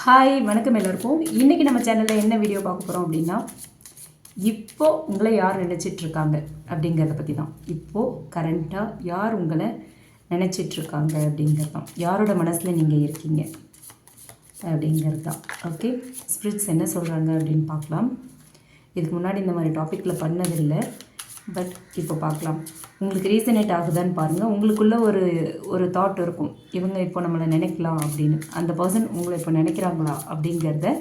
Hi வணக்கம் எல்லாருக்கும். இன்றைக்கி நம்ம சேனலில் என்ன வீடியோ பார்க்க போகிறோம் அப்படின்னா இப்போது உங்களை யார் நினச்சிட்டு இருக்காங்க அப்படிங்கிறத பற்றி தான் இப்போது கரண்ட்டாக யார் உங்களை நினச்சிட்ருக்காங்க அப்படிங்கிறது தான் யாரோட மனசில் நீங்கள் இருக்கீங்க அப்படிங்கிறது தான் ஓகே ஸ்பிரிட்ஸ் என்ன சொல்கிறாங்க அப்படின்னு பார்க்கலாம். இதுக்கு முன்னாடி இந்த மாதிரி டாப்பிக்கில் பண்ணதில்லை பட் இப்போ பார்க்கலாம். உங்களுக்கு ரீசனேட் ஆகுதான்னு பாருங்கள் உங்களுக்குள்ள ஒரு ஒரு தாட் இருக்கும். இவங்க இப்போ நம்மளை நினைக்கலாம் அப்படின்னு. அந்த பர்சன் உங்களை இப்போ நினைக்கிறாங்களா அப்படிங்கிறத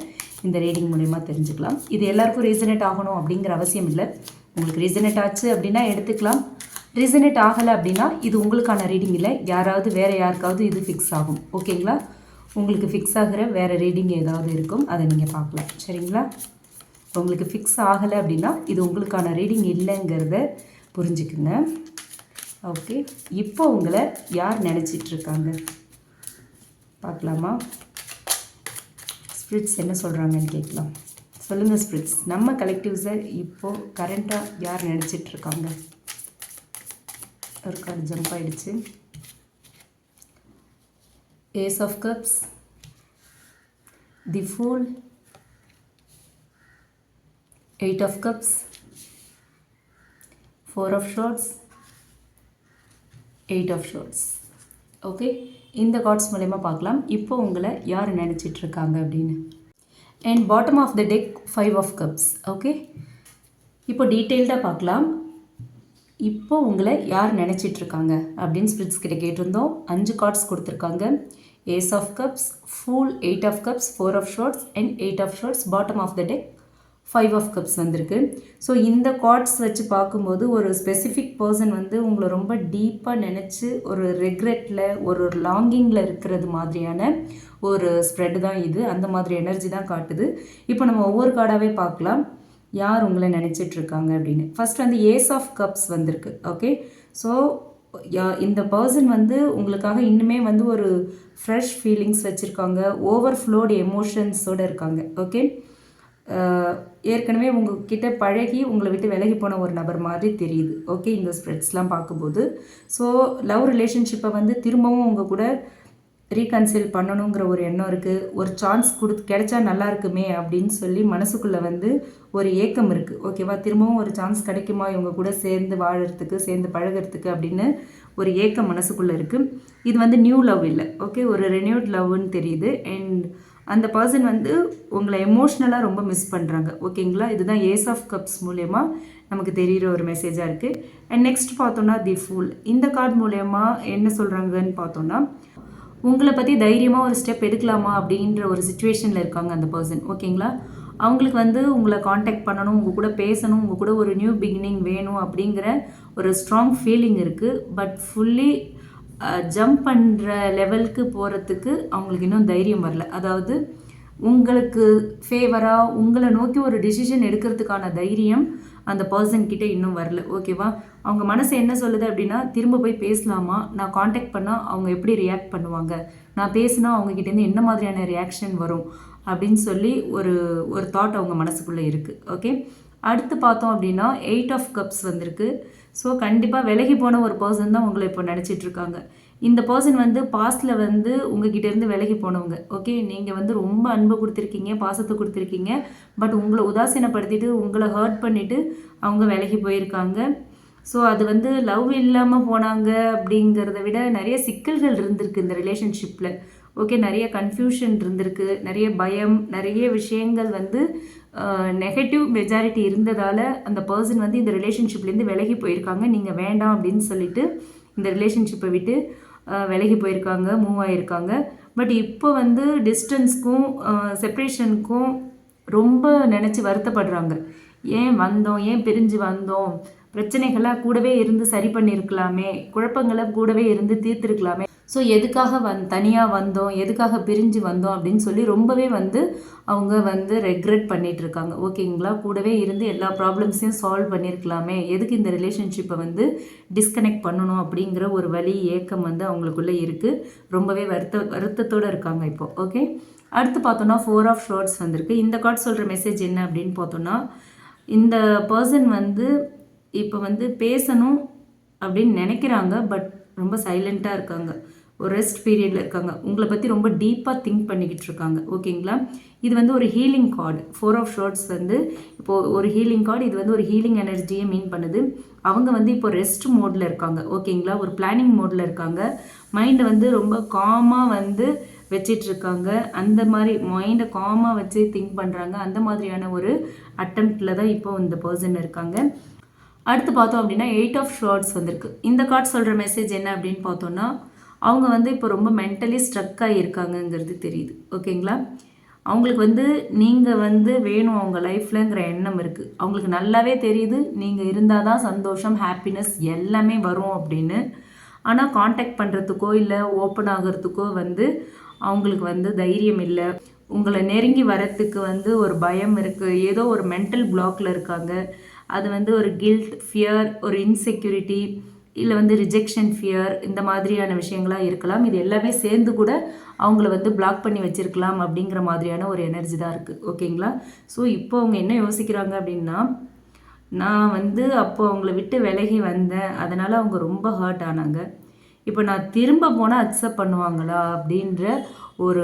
இந்த ரீடிங் மூலயமா தெரிஞ்சுக்கலாம். இது எல்லாருக்கும் ரீசனேட் ஆகணும் அப்படிங்கிற அவசியம் இல்லை. உங்களுக்கு ரீசனேட் ஆச்சு அப்படின்னா எடுத்துக்கலாம். ரீசனேட் ஆகலை அப்படின்னா இது உங்களுக்கான ரீடிங் இல்லை. யாராவது வேறு யாருக்காவது இது ஃபிக்ஸ் ஆகும். ஓகேங்களா உங்களுக்கு ஃபிக்ஸ் ஆகிற வேறு ரீடிங் ஏதாவது இருக்கும். அதை நீங்கள் பார்க்கலாம். சரிங்களா? உங்களுக்கு ஃபிக்ஸ் ஆகலை அப்படின்னா இது உங்களுக்கான ரீடிங் இல்லைங்கிறத புரிஞ்சுக்குங்க. ஓகே இப்போ உங்களை யார் நினச்சிட்டு இருக்காங்க? பார்க்கலாமா? ஸ்பிரிட்ஸ் என்ன சொல்கிறாங்கன்னு கேட்கலாம். சொல்லுங்கள் ஸ்பிரிட்ஸ் நம்ம கலெக்டிவ்ஸை இப்போது கரண்ட்டாக யார் நினச்சிட்டு இருக்காங்க? ஒரு கார்டு ஜம்ப் ஆகிடுச்சு ace of cups the fool eight of cups four of swords eight of swords okay இந்த கார்ட்ஸ் மூலயமா பார்க்கலாம். இப்போ உங்களை யார் நினச்சிட்ருக்காங்க அப்படின்னு. And bottom of the deck five of cups okay இப்போ டீட்டெயில்டாக பார்க்கலாம். இப்போ உங்களை யார் நினச்சிட்ருக்காங்க அப்படின்னு ஸ்பிரிட்ஸ் கிட்ட கேட்டிருந்தோம். அஞ்சு கார்ட்ஸ் கொடுத்துருக்காங்க. Ace of cups fool eight of cups four of swords and eight of swords bottom of the deck five of cups வந்திருக்கு. ஸோ இந்த கார்ட்ஸ் வச்சு பார்க்கும்போது ஒரு ஸ்பெசிஃபிக் பர்சன் வந்து உங்களை ரொம்ப டீப்பாக நினச்சி ஒரு ரெக்ரெட்டில் ஒரு லாங்கிங்கில் இருக்கிறது மாதிரியான ஒரு ஸ்ப்ரெட் தான் இது. அந்த மாதிரி எனர்ஜி தான் காட்டுது. இப்போ நம்ம ஒவ்வொரு கார்டாகவே பார்க்கலாம். யார் உங்களை நினச்சிட்ருக்காங்க அப்படின்னு. ஃபஸ்ட் வந்து ஏஸ் ஆஃப் கப்ஸ் வந்திருக்கு. ஓகே ஸோ இந்த பர்சன் வந்து உங்களுக்காக இன்னுமே வந்து ஒரு ஃப்ரெஷ் ஃபீலிங்ஸ் வச்சுருக்காங்க. ஓவர் ஃப்ளோடு எமோஷன்ஸோடு இருக்காங்க. ஓகே ஏற்கனவே உங்ககிட்ட பழகி உங்களை விட்டு விலகி போன ஒரு நபர் மாதிரி தெரியுது. ஓகே இந்த ஸ்ப்ரெட்ஸ்லாம் பார்க்கும்போது. ஸோ லவ் ரிலேஷன்ஷிப்பை வந்து திரும்பவும் உங்கள் கூட ரீகன்சில் பண்ணணுங்கிற ஒரு எண்ணம் இருக்குது ஒரு சான்ஸ் கொடுத்து கிடைச்சா நல்லா இருக்குமே அப்படின்னு சொல்லி மனசுக்குள்ளே வந்து ஒரு ஏக்கம் இருக்குது ஓகேவா திரும்பவும் ஒரு சான்ஸ் கிடைக்குமா? இவங்க கூட சேர்ந்து வாழறதுக்கு சேர்ந்து பழகிறதுக்கு அப்படின்னு ஒரு ஏக்கம் மனசுக்குள்ளே இருக்குது இது வந்து நியூ லவ் இல்லை. ஓகே ஒரு ரெனியூட் லவ்னு தெரியுது. அண்ட் அந்த பர்சன் வந்து உங்களை எமோஷ்னலாக ரொம்ப மிஸ் பண்ணுறாங்க ஓகேங்களா இதுதான் ஏஸ் ஆஃப் கப்ஸ் மூலயமா நமக்கு தெரிகிற ஒரு மெசேஜாக இருக்குது அண்ட் நெக்ஸ்ட் பார்த்தோன்னா தி ஃபூல் இந்த கார்டு மூலயமா என்ன சொல்கிறாங்கன்னு பார்த்தோன்னா உங்களை பற்றி தைரியமாக ஒரு ஸ்டெப் எடுக்கலாமா அப்படின்ற ஒரு சுச்சுவேஷனில் இருக்காங்க அந்த பர்சன் ஓகேங்களா அவங்களுக்கு வந்து உங்களை காண்டாக்ட் பண்ணணும் உங்கள் கூட பேசணும் உங்கள் கூட ஒரு நியூ பிகினிங் வேணும் அப்படிங்கிற ஒரு ஸ்ட்ராங் ஃபீலிங் இருக்குது பட் ஃபுல்லி ஜம்ப் பண்ணுற லெவலுக்கு போகிறதுக்கு அவங்களுக்கு இன்னும் தைரியம் வரல. அதாவது உங்களுக்கு ஃபேவராக உங்களை நோக்கி ஒரு டிசிஷன் எடுக்கிறதுக்கான தைரியம் அந்த பர்சன் கிட்டே இன்னும் வரல. ஓகேவா அவங்க மனசு என்ன சொல்லுது அப்படின்னா திரும்ப போய் பேசலாமா? நான் காண்டாக்ட் பண்ணால் அவங்க எப்படி ரியாக்ட் பண்ணுவாங்க? நான் பேசினா அவங்கக்கிட்டேருந்து என்ன மாதிரியான ரியாக்ஷன் வரும்? அப்படின்னு சொல்லி ஒரு ஒரு தாட் அவங்க மனசுக்குள்ளே இருக்குது ஓகே அடுத்து பார்த்தோம் அப்படின்னா எயிட் ஆஃப் கப்ஸ் வந்திருக்கு. ஸோ கண்டிப்பாக விலகி போன ஒரு பர்சன் தான் உங்களை இப்போ நினச்சிட்ருக்காங்க. இந்த பர்சன் வந்து பாஸ்டில் வந்து உங்ககிட்டேருந்து விலகி போனவங்க. ஓகே நீங்கள் வந்து ரொம்ப அன்பு கொடுத்துருக்கீங்க பாசத்தை கொடுத்துருக்கீங்க. பட் உங்களை உதாசீனப்படுத்திட்டு உங்களை ஹர்ட் பண்ணிவிட்டு அவங்க விலகி போயிருக்காங்க. ஸோ அது வந்து லவ் இல்லாமல் போனாங்க அப்படிங்கிறத விட நிறைய சிக்கல்கள் இருந்திருக்கு இந்த ரிலேஷன்ஷிப்பில் ஓகே நிறைய கன்ஃபியூஷன் இருந்திருக்கு நிறைய பயம் நிறைய விஷயங்கள் வந்து நெகட்டிவ் மெஜாரிட்டி இருந்ததால் அந்த பர்சன் வந்து இந்த ரிலேஷன்ஷிப்லேருந்து விலகி போயிருக்காங்க. நீங்கள் வேண்டாம் அப்படின்னு சொல்லிட்டு இந்த ரிலேஷன்ஷிப்பை விட்டு விலகி போயிருக்காங்க மூவ் ஆகியிருக்காங்க பட் இப்போ வந்து டிஸ்டன்ஸ்க்கும் செப்ரேஷனுக்கும் ரொம்ப நினச்சி வருத்தப்படுறாங்க. ஏன் வந்தோம்? ஏன் பிரிஞ்சு வந்தோம்? பிரச்சனைகளை கூடவே இருந்து சரி பண்ணியிருக்கலாமே குழப்பங்களை கூடவே இருந்து தீர்த்துருக்கலாமே. ஸோ எதுக்காக வந் தனியாக வந்தோம் எதுக்காக பிரிஞ்சு வந்தோம் அப்படின்னு சொல்லி ரொம்பவே வந்து அவங்க வந்து ரெக்ரெட் பண்ணிகிட்டு இருக்காங்க ஓகேங்களா கூடவே இருந்து எல்லா ப்ராப்ளம்ஸையும் சால்வ் பண்ணியிருக்கலாமே. எதுக்கு இந்த ரிலேஷன்ஷிப்பை வந்து டிஸ்கனெக்ட் பண்ணணும் அப்படிங்கிற ஒரு வழி ஏக்கம் வந்து அவங்களுக்குள்ளே இருக்குது ரொம்பவே வருத்த வருத்தத்தோடு இருக்காங்க இப்போ. ஓகே அடுத்து பார்த்தோன்னா ஃபோர் ஆஃப் ஷார்ட்ஸ் வந்திருக்கு. இந்த கார்டு சொல்கிற மெசேஜ் என்ன அப்படின்னு பார்த்தோன்னா இந்த பர்சன் வந்து இப்போ வந்து பேசணும் அப்படின்னு நினைக்கிறாங்க பட் ரொம்ப சைலண்ட்டாக இருக்காங்க. ஒரு ரெஸ்ட் பீரியடில் இருக்காங்க. உங்களை பற்றி ரொம்ப டீப்பாக திங்க் பண்ணிக்கிட்டு இருக்காங்க. ஓகேங்களா? இது வந்து ஒரு healing card four of swords வந்து இப்போது ஒரு ஹீலிங் கார்டு இது வந்து ஒரு ஹீலிங் எனர்ஜியை மீன் பண்ணுது. அவங்க வந்து இப்போ ரெஸ்ட் மோடில் இருக்காங்க. ஓகேங்களா? ஒரு பிளானிங் மோடில் இருக்காங்க. மைண்டை வந்து ரொம்ப காமாக வந்து வச்சிட்ருக்காங்க அந்த மாதிரி மைண்டை காமாக வச்சு திங்க் பண்ணுறாங்க அந்த மாதிரியான ஒரு அட்டம்ப்டில் தான் இப்போ இந்த பர்சன் இருக்காங்க. அடுத்து பார்த்தோம் அப்படின்னா எயிட் ஆஃப் ஷார்ட்ஸ் வந்திருக்கு. இந்த கார்ட் சொல்கிற மெசேஜ் என்ன அப்படின்னு பார்த்தோன்னா அவங்க வந்து இப்போ ரொம்ப மென்டலி ஸ்ட்ரக் ஆகியிருக்காங்கங்கிறது தெரியுது. ஓகேங்களா? அவங்களுக்கு வந்து நீங்கள் வந்து வேணும் அவங்க லைஃப்லங்கிற எண்ணம் இருக்குது அவங்களுக்கு நல்லாவே தெரியுது. நீங்கள் இருந்தால் தான் சந்தோஷம் ஹாப்பினஸ் எல்லாமே வரும் அப்படின்னு. ஆனால் காண்டாக்ட் பண்ணுறதுக்கோ இல்லை ஓப்பன் ஆகிறதுக்கோ வந்து அவங்களுக்கு வந்து தைரியம் இல்லை. உங்களை நெருங்கி வரத்துக்கு வந்து ஒரு பயம் இருக்குது ஏதோ ஒரு மென்டல் பிளாக்ல இருக்காங்க. அது வந்து ஒரு கில்ட் ஃபியர் ஒரு இன்செக்யூரிட்டி இல்லை வந்து ரிஜெக்ஷன் ஃபியர் இந்த மாதிரியான விஷயங்களாக இருக்கலாம். இது எல்லாமே சேர்ந்து கூட அவங்கள வந்து பிளாக் பண்ணி வச்சிருக்கலாம் அப்படிங்கிற மாதிரியான ஒரு எனர்ஜி தான் இருக்குது ஓகேங்களா ஸோ இப்போ அவங்க என்ன யோசிக்கிறாங்க அப்படின்னா நான் வந்து அப்போ அவங்கள விட்டு விலகி வந்தேன். அதனால் அவங்க ரொம்ப ஹர்ட் ஆனாங்க. இப்போ நான் திரும்ப போனால் அக்செப்ட் பண்ணுவாங்களா அப்படின்ற ஒரு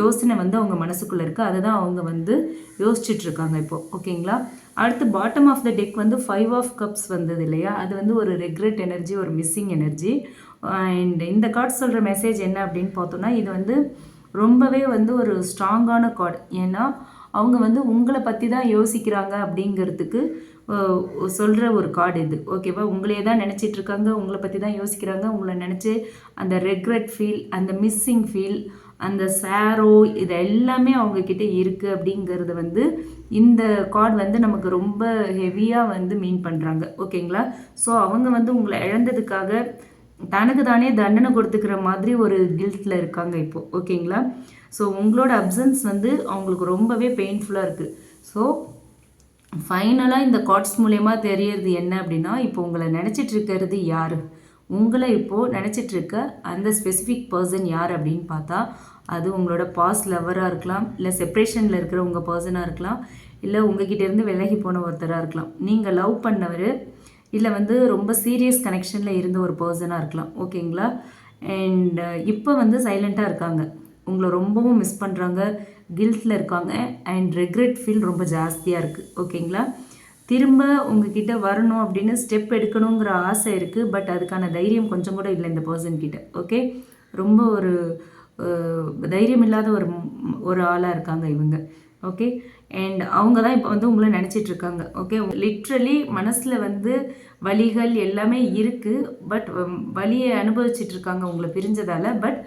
யோசனை வந்து அவங்க மனசுக்குள்ளே இருக்குது அதை தான் அவங்க வந்து யோசிச்சுட்ருக்காங்க இப்போது ஓகேங்களா அடுத்து பாட்டம் ஆஃப் த டெக் வந்து ஃபைவ் ஆஃப் கப்ஸ் வந்தது இல்லையா? அது வந்து ஒரு ரெக்ரெட் எனர்ஜி ஒரு மிஸ்ஸிங் எனர்ஜி அண்ட் இந்த கார்டு சொல்கிற மெசேஜ் என்ன அப்படின்னு பார்த்தோன்னா இது வந்து ரொம்பவே வந்து ஒரு ஸ்ட்ராங்கான கார்டு ஏன்னா அவங்க வந்து உங்களை பற்றி தான் யோசிக்கிறாங்க அப்படிங்கிறதுக்கு சொல்கிற ஒரு கார்டு இது. ஓகேவா உங்களையே தான் நினச்சிட்ருக்காங்க உங்களை பற்றி தான் யோசிக்கிறாங்க உங்களை நினச்சி அந்த ரெக்ரெட் ஃபீல் அந்த மிஸ்ஸிங் ஃபீல் அந்த சேரோ இது எல்லாமே அவங்கக்கிட்ட இருக்குது அப்படிங்கிறது வந்து இந்த கார்டு வந்து நமக்கு ரொம்ப ஹெவியாக வந்து மீன் பண்ணுறாங்க ஓகேங்களா? ஸோ அவங்க வந்து உங்களை இழந்ததுக்காக தனக்கு தானே தண்டனை கொடுத்துக்கிற மாதிரி ஒரு கில்ட்டில் இருக்காங்க இப்போது ஓகேங்களா? ஸோ உங்களோட அப்சன்ஸ் வந்து அவங்களுக்கு ரொம்பவே பெயின்ஃபுல்லாக இருக்குது ஸோ ஃபைனலாக இந்த கார்ட்ஸ் மூலயமா தெரியறது என்ன அப்படின்னா இப்போ உங்களை நினச்சிட்டு இருக்கிறது யார்? உங்களை இப்போது நினச்சிட்டு இருக்க அந்த ஸ்பெசிஃபிக் பர்சன் யார் அப்படின்னு பார்த்தா அது உங்களோட பாஸ் லவராக இருக்கலாம் இல்லை செப்ரேஷனில் இருக்கிற உங்கள் பர்சனாக இருக்கலாம் இல்லை உங்ககிட்டேருந்து விலகி போன ஒருத்தராக இருக்கலாம். நீங்கள் லவ் பண்ணவர் இல்லை வந்து ரொம்ப சீரியஸ் கனெக்ஷனில் இருந்த ஒரு பர்சனாக இருக்கலாம். ஓகேங்களா அண்ட் இப்போ வந்து சைலண்ட்டாக இருக்காங்க. உங்களை ரொம்பவும் மிஸ் பண்ணுறாங்க கில்ட்டில் இருக்காங்க அண்ட் ரெக்ரெட் ஃபீல் ரொம்ப ஜாஸ்தியாக இருக்குது ஓகேங்களா திரும்ப உங்ககிட்ட வரணும் அப்படின்னு ஸ்டெப் எடுக்கணுங்கிற ஆசை இருக்குது பட் அதுக்கான தைரியம் கொஞ்சம் கூட இல்லை இந்த பர்சன்கிட்ட ஓகே ரொம்ப ஒரு தைரியம் இல்லாத ஒரு ஒரு ஆளாக இருக்காங்க இவங்க. ஓகே அண்ட் அவங்க தான் இப்போ வந்து உங்களை நினச்சிட்டு இருக்காங்க. ஓகே லிட்ரலி மனசில் வந்து வழிகள் எல்லாமே இருக்குது பட் வழியை அனுபவிச்சுட்டு இருக்காங்க உங்களை பிரிஞ்சதால். பட்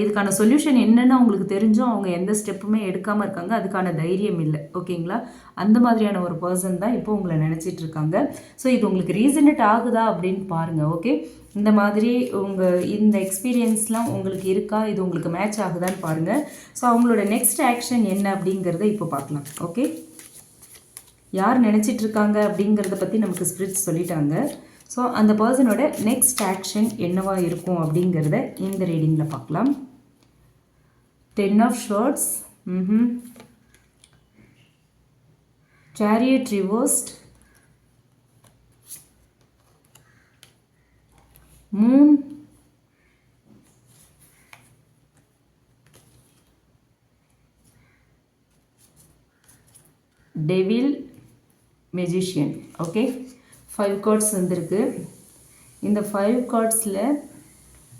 இதுக்கான சொல்யூஷன் என்னென்னு அவங்களுக்கு தெரிஞ்சும் அவங்க எந்த ஸ்டெப்புமே எடுக்காமல் இருக்காங்க. அதுக்கான தைரியம் இல்லை. ஓகேங்களா அந்த மாதிரியான ஒரு பர்சன் தான் இப்போ உங்களை நினச்சிட்டு இருக்காங்க ஸோ இது உங்களுக்கு ரீசனட் ஆகுதா அப்படின்னு பாருங்கள் ஓகே இந்த மாதிரி உங்கள் இந்த எக்ஸ்பீரியன்ஸ்லாம் உங்களுக்கு இருக்கா? இது உங்களுக்கு மேட்ச் ஆகுதான்னு பாருங்கள் ஸோ அவங்களோட நெக்ஸ்ட் ஆக்ஷன் என்ன அப்படிங்கிறத இப்போ பார்க்கலாம். ஓகே யார் நினச்சிட்டு இருக்காங்க அப்படிங்கிறத பற்றி நமக்கு ஸ்பிரிட்ஸ் சொல்லிட்டாங்க. ஸோ அந்த பர்சனோட நெக்ஸ்ட் ஆக்ஷன் என்னவாக இருக்கும் அப்படிங்கிறத இந்த ரீடிங்கில் பார்க்கலாம். Ten of swords hmm chariot reversed moon devil magician okay five cards வந்திருக்கு. இந்த ஃபைவ் கார்ட்ஸில்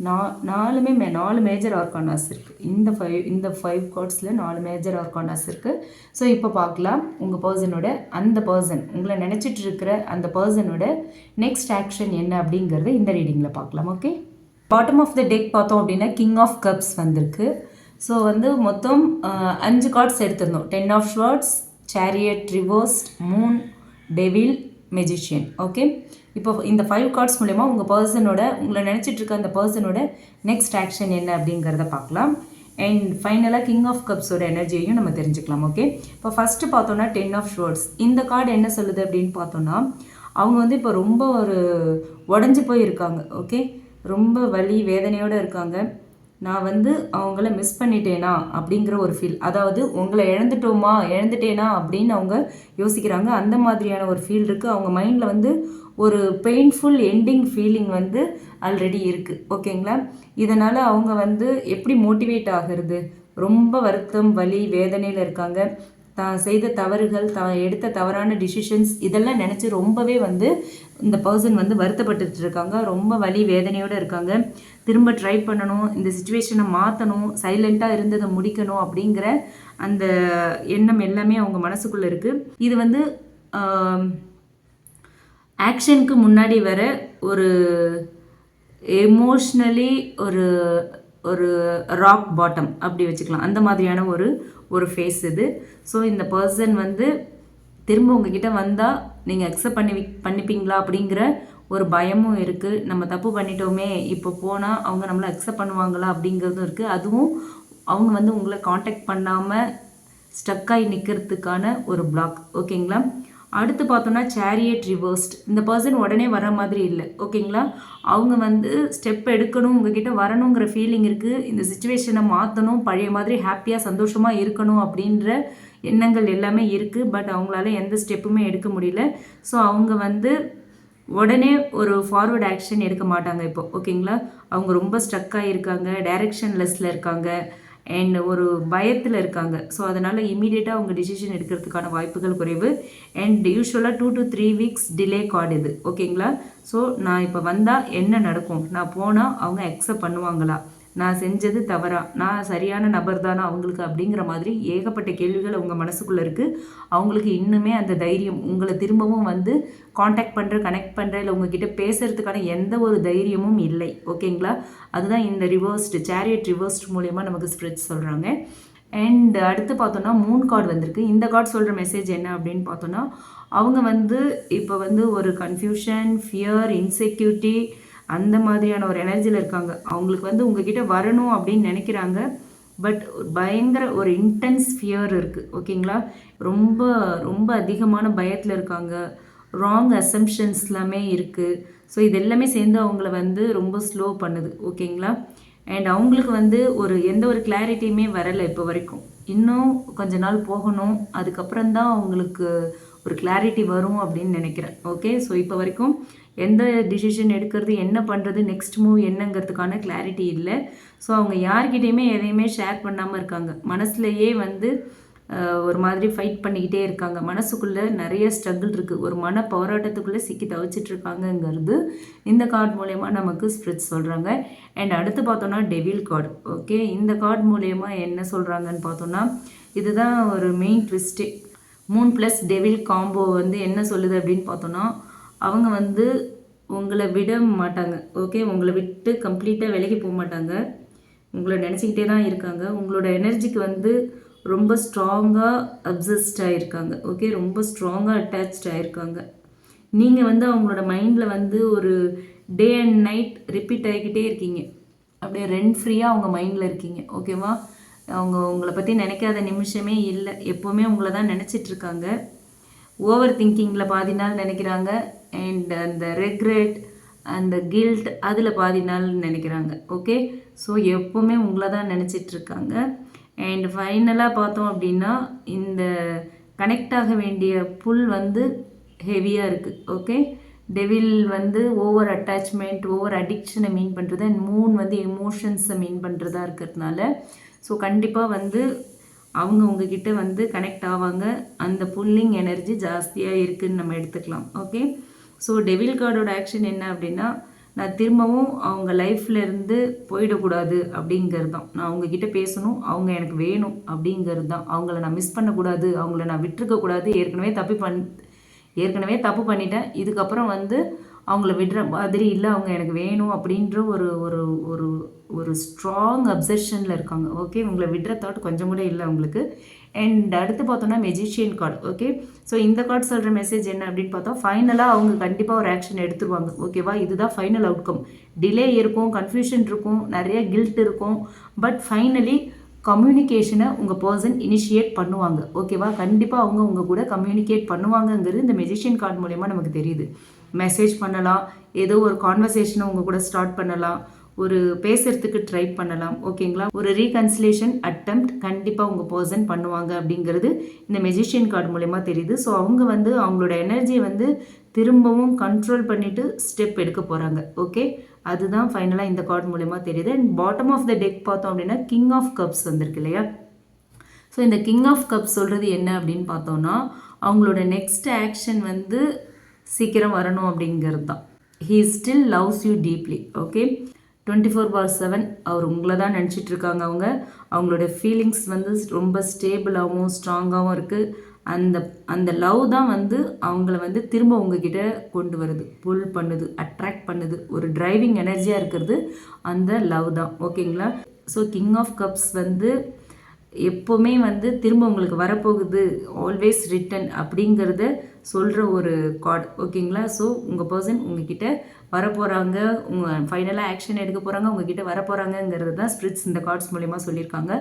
நா நாலுமே மே நாலு மேஜர் ஆர்கானாஸ் இருக்குது இந்த ஃபைவ் இந்த ஃபைவ் கார்ட்ஸில் நாலு மேஜர் ஆர்கானாஸ் இருக்குது ஸோ இப்போ பார்க்கலாம். உங்கள் பர்சனோட அந்த பர்சன் உங்களை நினச்சிட்டு இருக்கிற அந்த பர்சனோட நெக்ஸ்ட் ஆக்ஷன் என்ன அப்படிங்கிறத இந்த ரீடிங்கில் பார்க்கலாம் okay bottom of the deck பார்த்தோம் அப்படின்னா கிங் ஆஃப் கப்ஸ் வந்திருக்கு. ஸோ வந்து மொத்தம் அஞ்சு கார்ட்ஸ் எடுத்திருந்தோம். Ten of swords chariot reversed moon devil magician okay இப்போ இந்த ஃபைவ் கார்ட்ஸ் மூலயமா உங்கள் பர்சனோட உங்களை நினச்சிட்டு இருக்க அந்த பர்சனோட நெக்ஸ்ட் ஆக்ஷன் என்ன அப்படிங்கிறத பார்க்கலாம். அண்ட் ஃபைனலாக கிங் ஆஃப் கப்ஸோட எனர்ஜியையும் நம்ம தெரிஞ்சுக்கலாம் ஓகே இப்போ ஃபஸ்ட்டு பார்த்தோன்னா டென் ஆஃப் ஷோர்ட்ஸ் இந்த கார்டு என்ன சொல்லுது அப்படின்னு பார்த்தோன்னா அவங்க வந்து இப்போ ரொம்ப ஒரு உடஞ்சி போய் இருக்காங்க ஓகே ரொம்ப வலி வேதனையோடு இருக்காங்க. நான் வந்து அவங்கள மிஸ் பண்ணிட்டேனா அப்படிங்கிற ஒரு ஃபீல் அதாவது உங்களை இழந்துட்டோமா இழந்துட்டேனா அப்படின்னு அவங்க யோசிக்கிறாங்க. அந்த மாதிரியான ஒரு ஃபீல் இருக்குது அவங்க மைண்டில் வந்து ஒரு பெயின்ஃபுல் எண்டிங் ஃபீலிங் வந்து ஆல்ரெடி இருக்குது ஓகேங்களா? இதனால் அவங்க வந்து எப்படி மோட்டிவேட் ஆகிறது? ரொம்ப வருத்தம் வலி வேதனையில் இருக்காங்க. தான் செய்த தவறுகள் தான் எடுத்த தவறான டிசிஷன்ஸ் இதெல்லாம் நினச்சி ரொம்பவே வந்து இந்த பர்சன் வந்து வருத்தப்பட்டுட்டு இருக்காங்க. ரொம்ப வலி வேதனையோடு இருக்காங்க. திரும்ப ட்ரை பண்ணணும் இந்த சுச்சுவேஷனை மாற்றணும் சைலண்ட்டாக இருந்ததை முடிக்கணும் அப்படிங்கிற அந்த எண்ணம் எல்லாமே அவங்க மனசுக்குள்ளே இருக்குது இது வந்து ஆக்ஷனுக்கு முன்னாடி வர ஒரு எமோஷ்னலி ஒரு ஒரு ராக் பாட்டம் அப்படி வச்சுக்கலாம். அந்த மாதிரியான ஒரு ஒரு ஃபேஸ் இது. ஸோ இந்த பர்சன் வந்து திரும்ப உங்ககிட்ட வந்தால் நீங்கள் அக்செப்ட் பண்ணி பண்ணிப்பீங்களா அப்படிங்கிற ஒரு பயமும் இருக்குது நம்ம தப்பு பண்ணிட்டோமே இப்போ போனால் அவங்க நம்மளை அக்செப்ட் பண்ணுவாங்களா அப்படிங்கிறதும் இருக்குது அதுவும் அவங்க வந்து உங்களை காண்டாக்ட் பண்ணாமல் ஸ்டக்காகி நிற்கிறதுக்கான ஒரு பிளாக் ஓகேங்களா அடுத்து பார்த்தோன்னா சேரியட் ரிவர்ஸ்ட் இந்த பர்சன் உடனே வர மாதிரி இல்லை. ஓகேங்களா அவங்க வந்து ஸ்டெப் எடுக்கணும் உங்ககிட்ட வரணுங்கிற ஃபீலிங் இருக்குது இந்த சுச்சுவேஷனை மாற்றணும் பழைய மாதிரி ஹாப்பியாக சந்தோஷமாக இருக்கணும் அப்படின்ற எண்ணங்கள் எல்லாமே இருக்குது பட் அவங்களால எந்த ஸ்டெப்புமே எடுக்க முடியல. ஸோ அவங்க வந்து உடனே ஒரு ஃபார்வர்ட் ஆக்ஷன் எடுக்க மாட்டாங்க இப்போ ஓகேங்களா? அவங்க ரொம்ப ஸ்ட்ரக்காக இருக்காங்க டைரக்ஷன்லெஸ்ஸில் இருக்காங்க அண்ட் ஒரு பயத்தில் இருக்காங்க. ஸோ அதனால் இமீடியட்டாக அவங்க டிசிஷன் எடுக்கிறதுக்கான வாய்ப்புகள் குறைவு. அண்ட் யூஸ்வலாக two to three weeks delay card இது ஓகேங்களா? ஸோ நான் இப்போ வந்தால் என்ன நடக்கும்? நான் போனால் அவங்க அக்செப்ட் பண்ணுவாங்களா? நான் செஞ்சது தவறா? நான் சரியான நபர் தானா அவங்களுக்கு? அப்படிங்கிற மாதிரி ஏகப்பட்ட கேள்விகள் அவங்க மனசுக்குள்ளே இருக்குது அவங்களுக்கு இன்னுமே அந்த தைரியம் உங்களை திரும்பவும் வந்து காண்டாக்ட் பண்ணுற கனெக்ட் பண்ணுற இல்லை உங்ககிட்ட பேசுகிறதுக்கான எந்த ஒரு தைரியமும் இல்லை. ஓகேங்களா? அதுதான் இந்த ரிவர்ஸ்டு சேரியட் ரிவர்ஸ்ட் மூலயமா நமக்கு ஸ்ப்ரெட் சொல்கிறாங்க அண்ட் அடுத்து பார்த்தோன்னா மூன் கார்டு வந்திருக்கு. இந்த கார்டு சொல்கிற மெசேஜ் என்ன அப்படின்னு பார்த்தோன்னா அவங்க வந்து இப்போ வந்து ஒரு கன்ஃபியூஷன் ஃபியர் இன்செக்யூரிட்டி அந்த மாதிரியான ஒரு எனர்ஜியில் இருக்காங்க. அவங்களுக்கு வந்து உங்ககிட்ட வரணும் அப்படின்னு நினைக்கிறாங்க. பட் பயங்கர ஒரு இன்டென்ஸ் ஃபியர் இருக்குது ஓகேங்களா ரொம்ப ரொம்ப அதிகமான பயத்தில் இருக்காங்க. ராங் அசம்ஷன்ஸ் எல்லாமே இருக்குது ஸோ இது எல்லாமே சேர்ந்து அவங்கள வந்து ரொம்ப ஸ்லோ பண்ணுது. ஓகேங்களா அண்ட் அவங்களுக்கு வந்து ஒரு எந்த ஒரு கிளாரிட்டியுமே வரலை இப்போ வரைக்கும். இன்னும் கொஞ்ச நாள் போகணும். அதுக்கப்புறம் தான் அவங்களுக்கு ஒரு கிளாரிட்டி வரும் அப்படின்னு நினைக்கிறேன். ஓகே ஸோ இப்போ வரைக்கும் எந்த டிசிஷன் எடுக்கிறது என்ன பண்ணுறது நெக்ஸ்ட் மூவ் என்னங்கிறதுக்கான கிளாரிட்டி இல்லை. ஸோ அவங்க யார்கிட்டையுமே எதையுமே ஷேர் பண்ணாமல் இருக்காங்க. மனசுலையே வந்து ஒரு மாதிரி ஃபைட் பண்ணிக்கிட்டே இருக்காங்க. மனசுக்குள்ளே நிறைய ஸ்ட்ரகிள் இருக்குது ஒரு மன போராட்டத்துக்குள்ளே சிக்கி தவிச்சிட்ருக்காங்கங்கிறது இந்த கார்டு மூலயமா நமக்கு ஸ்ப்ரிட்ஸ் சொல்கிறாங்க அண்ட் அடுத்து பார்த்தோன்னா டெவில் கார்டு ஓகே இந்த கார்டு மூலயமா என்ன சொல்கிறாங்கன்னு பார்த்தோன்னா இதுதான் ஒரு மெயின் ட்விஸ்ட்டே மூன் ப்ளஸ் டெவில் காம்போ வந்து என்ன சொல்லுது அப்படின்னு பார்த்தோன்னா அவங்க வந்து உங்களை விட மாட்டாங்க ஓகே உங்களை விட்டு கம்ப்ளீட்டாக விலகி போக மாட்டாங்க. உங்களை நினச்சிக்கிட்டே தான் இருக்காங்க. உங்களோட எனர்ஜிக்கு வந்து ரொம்ப ஸ்ட்ராங்காக அப்சஸ்ட் ஆகிருக்காங்க ஓகே ரொம்ப ஸ்ட்ராங்காக அட்டாச்ட் ஆகிருக்காங்க நீங்கள் வந்து அவங்களோட மைண்டில் வந்து ஒரு டே அண்ட் நைட் ரிப்பீட் ஆகிக்கிட்டே இருக்கீங்க. அப்படியே ரெண்ட் ஃப்ரீயாக அவங்க மைண்டில் இருக்கீங்க ஓகேவா அவங்க உங்களை பற்றி நினைக்காத நிமிஷமே இல்லை. எப்போவுமே உங்களை தான் நினச்சிட்ருக்காங்க ஓவர் திங்கிங்கில் பாதி நாள் நினைக்கிறாங்க. அண்ட் அந்த ரெக்ரெட் அந்த கில்ட் அதில் பாதி நாள் நினைக்கிறாங்க. ஓகே ஸோ எப்போவுமே உங்களை தான் நினச்சிட்ருக்காங்க அண்ட் ஃபைனலாக பார்த்தோம் அப்படின்னா இந்த கனெக்ட் ஆக வேண்டிய புல் வந்து ஹெவியாக இருக்குது ஓகே டெவில் வந்து ஓவர் அட்டாச்மெண்ட் ஓவர் அடிக்ஷனை மீன் பண்ணுறது அண்ட் மூன் வந்து எமோஷன்ஸை மீன் பண்ணுறதா இருக்கிறதுனால ஸோ கண்டிப்பாக வந்து அவங்க உங்ககிட்ட வந்து கனெக்ட் ஆவாங்க. அந்த புல்லிங் எனர்ஜி ஜாஸ்தியாக இருக்குதுன்னு நம்ம எடுத்துக்கலாம். ஓகே ஸோ டெவில் கார்டோட ஆக்ஷன் என்ன அப்படின்னா நான் திரும்பவும் அவங்க லைஃப்லேருந்து போயிடக்கூடாது அப்படிங்கிறது தான் நான் அவங்கக்கிட்ட பேசணும் அவங்க எனக்கு வேணும் அப்படிங்கிறது தான் அவங்கள நான் மிஸ் பண்ணக்கூடாது அவங்கள நான் விட்டுருக்கக்கூடாது. ஏற்கனவே தப்பி பண் ஏற்கனவே தப்பு பண்ணிட்டேன். இதுக்கப்புறம் வந்து அவங்கள விடுற மாதிரி இல்லை அவங்க எனக்கு வேணும் அப்படின்ற ஒரு ஒரு ஒரு ஒரு ஸ்ட்ராங் அப்சர்ஷனில் இருக்காங்க. ஓகே உங்களை விடுற தாட் கொஞ்சம் கூட இல்லை அவங்களுக்கு. அண்ட் அடுத்து பார்த்தோன்னா மெஜிஷியன் கார்டு ஓகே ஸோ இந்த கார்டு சொல்கிற மெசேஜ் என்ன அப்படின்னு பார்த்தா ஃபைனலாக அவங்க கண்டிப்பாக ஒரு ஆக்ஷன் எடுத்துருவாங்க ஓகேவா இதுதான் ஃபைனல் அவுட்கம் டிலே இருக்கும் கன்ஃபியூஷன் இருக்கும் நிறைய கில்ட் இருக்கும். பட் ஃபைனலி கம்யூனிகேஷனை உங்கள் பர்சன் இனிஷியேட் பண்ணுவாங்க ஓகேவா கண்டிப்பாக அவங்க உங்கள் கூட கம்யூனிகேட் பண்ணுவாங்கங்கிறது இந்த மெஜிஷியன் கார்டு மூலயமா நமக்கு தெரியுது. மெசேஜ் பண்ணலாம் ஏதோ ஒரு கான்வர்சேஷனை உங்கள் கூட ஸ்டார்ட் பண்ணலாம். ஒரு பேசுறதுக்கு ட்ரை பண்ணலாம் ஓகேங்களா ஒரு ரீகன்சிலேஷன் அட்டம்ப்ட் கண்டிப்பாக உங்கள் பர்சன் பண்ணுவாங்க அப்படிங்கிறது இந்த மெஜிஷியன் கார்டு மூலயமா தெரியுது. ஸோ அவங்க வந்து அவங்களோட எனர்ஜியை வந்து திரும்பவும் கண்ட்ரோல் பண்ணிவிட்டு ஸ்டெப் எடுக்க போகிறாங்க ஓகே அதுதான் ஃபைனலாக இந்த கார்டு மூலயமா தெரியுது. And bottom of the deck பார்த்தோம் அப்படின்னா கிங் ஆஃப் கப்ஸ் வந்திருக்கு இல்லையா? ஸோ இந்த கிங் ஆஃப் கப்ஸ் சொல்கிறது என்ன அப்படின்னு பார்த்தோன்னா அவங்களோட நெக்ஸ்ட் ஆக்ஷன் வந்து சீக்கிரம் வரணும் அப்படிங்கிறது தான். He still loves you deeply okay twenty four bar seven அவர் உங்களை தான் நினச்சிட்டு இருக்காங்க அவங்க. அவங்களோட ஃபீலிங்ஸ் வந்து ரொம்ப ஸ்டேபிளாகவும் ஸ்ட்ராங்காகவும் இருக்குது அந்த அந்த லவ் தான் வந்து அவங்கள வந்து திரும்ப உங்ககிட்ட கொண்டு வருது புல் பண்ணுது அட்ராக்ட் பண்ணுது. ஒரு டிரைவிங் எனர்ஜியாக இருக்கிறது அந்த லவ் தான். ஓகேங்களா ஸோ கிங் ஆஃப் கப்ஸ் வந்து எப்போவுமே வந்து திரும்ப உங்களுக்கு வரப்போகுது ஆல்வேஸ் ரிட்டன் அப்படிங்கிறத சொல்கிற ஒரு கார்டு ஓகேங்களா ஸோ உங்கள் பர்சன் உங்ககிட்ட வரப்போகிறாங்க உங்கள் ஃபைனலாக ஆக்ஷன் எடுக்க போகிறாங்க உங்ககிட்ட வரப்போகிறாங்கங்கிறது தான் ஸ்பிரிட்ஸ் இந்த கார்ட்ஸ் மூலயமா சொல்லியிருக்காங்க.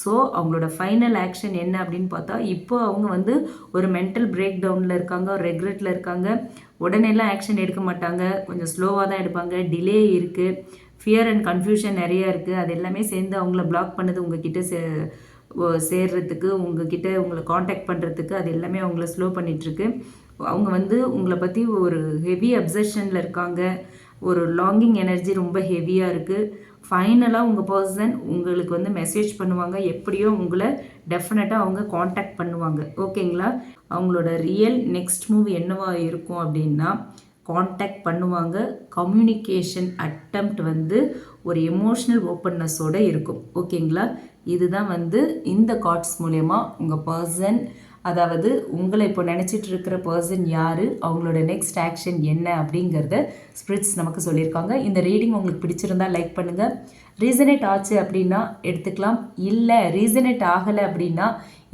ஸோ அவங்களோட ஃபைனல் ஆக்ஷன் என்ன அப்படின்னு பார்த்தா இப்போ அவங்க வந்து ஒரு மென்டல் பிரேக் டவுனில் இருக்காங்க ஒரு ரெக்ரெட்டில் இருக்காங்க. உடனேலாம் ஆக்ஷன் எடுக்க மாட்டாங்க. கொஞ்சம் ஸ்லோவாக தான் எடுப்பாங்க. டிலே இருக்குது ஃபியர் அண்ட் கன்ஃபியூஷன் நிறையா இருக்குது அது எல்லாமே சேர்ந்து அவங்கள பிளாக் பண்ணுது உங்ககிட்ட சேர்றதுக்கு உங்ககிட்ட உங்களை காண்டாக்ட் பண்ணுறதுக்கு அது எல்லாமே அவங்கள ஸ்லோ பண்ணிகிட்ருக்கு அவங்க வந்து உங்களை பற்றி ஒரு ஹெவி அப்சஷனில் இருக்காங்க. ஒரு லாங்கிங் எனர்ஜி ரொம்ப ஹெவியாக இருக்குது ஃபைனலாக உங்கள் பர்சன் உங்களுக்கு வந்து மெசேஜ் பண்ணுவாங்க. எப்படியோ உங்களை டெஃபினட்டாக அவங்க காண்டாக்ட் பண்ணுவாங்க. ஓகேங்களா அவங்களோட ரியல் நெக்ஸ்ட் மூவ் என்னவா இருக்கும் அப்படின்னா காண்டாக்ட் பண்ணுவாங்க. கம்யூனிகேஷன் அட்டம்ப்ட் வந்து ஒரு எமோஷ்னல் ஓப்பன்னஸோடு இருக்கும். ஓகேங்களா இதுதான் வந்து இந்த கார்ட்ஸ் மூலயமா உங்கள் பர்சன் அதாவது உங்களை இப்போ நினச்சிட்டு இருக்கிற பர்சன் யார் அவங்களோட நெக்ஸ்ட் ஆக்ஷன் என்ன அப்படிங்கிறத ஸ்பிரிட்ஸ் நமக்கு சொல்லியிருக்காங்க. இந்த ரீடிங் உங்களுக்கு பிடிச்சிருந்தா லைக் பண்ணுங்கள் ரீசனேட் ஆச்சு அப்படின்னா எடுத்துக்கலாம். இல்லை ரீசனேட் ஆகலை அப்படின்னா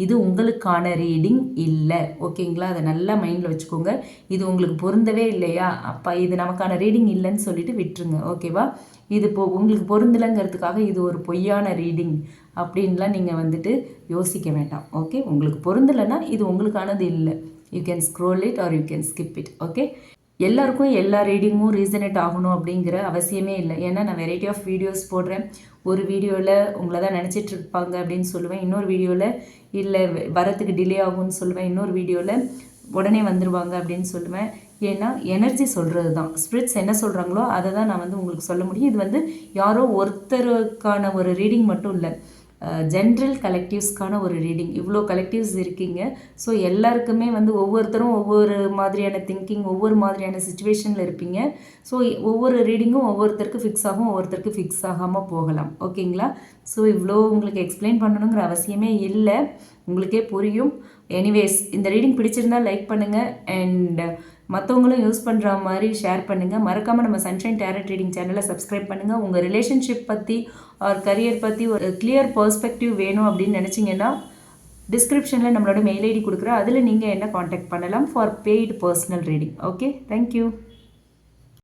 இது உங்களுக்கான ரீடிங் இல்லை. ஓகேங்களா? அதை நல்லா மைண்டில் வச்சுக்கோங்க. இது உங்களுக்கு பொருந்தவே இல்லையா? அப்போ இது நமக்கான ரீடிங் இல்லைன்னு சொல்லிட்டு விட்டுருங்க. ஓகேவா? இது இப்போ உங்களுக்கு பொருந்தலைங்கிறதுக்காக இது ஒரு பொய்யான ரீடிங் அப்படின்லாம் நீங்கள் வந்துட்டு யோசிக்க வேண்டாம். ஓகே? உங்களுக்கு பொருந்தலைன்னா இது உங்களுக்கானது இல்லை. You can scroll it or you can skip it okay? எல்லாருக்கும் எல்லா ரீடிங்கும் ரீசனேட் ஆகணும் அப்படிங்கிற அவசியமே இல்லை. ஏன்னா நான் வெரைட்டி ஆஃப் வீடியோஸ் போடுறேன். ஒரு வீடியோவில் உங்களை தான் நினச்சிட்டு இருப்பாங்க அப்படின்னு சொல்லுவேன். இன்னொரு வீடியோவில் இல்லை வரத்துக்கு டிலே ஆகும்னு சொல்லுவேன். இன்னொரு வீடியோவில் உடனே வந்துடுவாங்க அப்படின்னு சொல்லுவேன். ஏன்னா எனர்ஜி சொல்கிறது தான் ஸ்பிரிட்ஸ் என்ன சொல்கிறாங்களோ அதை தான் நான் வந்து உங்களுக்கு சொல்ல முடியும். இது வந்து யாரோ ஒருத்தருக்கான ஒரு ரீடிங் மட்டும் இல்லை. ஜென்ரல் கலெக்டிவ்ஸ்க்கான ஒரு ரீடிங் இவ்வளோ கலெக்டிவ்ஸ் இருக்கீங்க. ஸோ எல்லாருக்குமே வந்து ஒவ்வொருத்தரும் ஒவ்வொரு மாதிரியான திங்கிங் ஒவ்வொரு மாதிரியான சுச்சுவேஷனில் இருப்பீங்க. ஸோ ஒவ்வொரு ரீடிங்கும் ஒவ்வொருத்தருக்கு ஃபிக்ஸ் ஆகும் ஒவ்வொருத்தருக்கு ஃபிக்ஸ் ஆகாமல் போகலாம். ஓகேங்களா? ஸோ இவ்வளோ உங்களுக்கு எக்ஸ்பிளைன் பண்ணணுங்கிற அவசியமே இல்லை. உங்களுக்கே புரியும். எனிவேஸ் இந்த ரீடிங் பிடிச்சிருந்தால் லைக் பண்ணுங்கள் அண்ட் மற்றவங்களும் யூஸ் பண்ணுற மாதிரி ஷேர் பண்ணுங்கள் மறக்காமல் நம்ம சன்ஷைன் டேரட் ரீடிங் சேனலை சப்ஸ்கிரைப் பண்ணுங்கள் உங்கள் ரிலேஷன்ஷிப் பற்றி ஆர் கரியர் பற்றி ஒரு கிளியர் பர்ஸ்பெக்டிவ் வேணும் அப்படின்னு நினச்சிங்கன்னா டிஸ்கிரிப்ஷனில் நம்மளோட மெயில் ஐடி கொடுக்குறேன். அதில் நீங்கள் என்ன காண்டாக்ட் பண்ணலாம் for paid personal reading okay thank you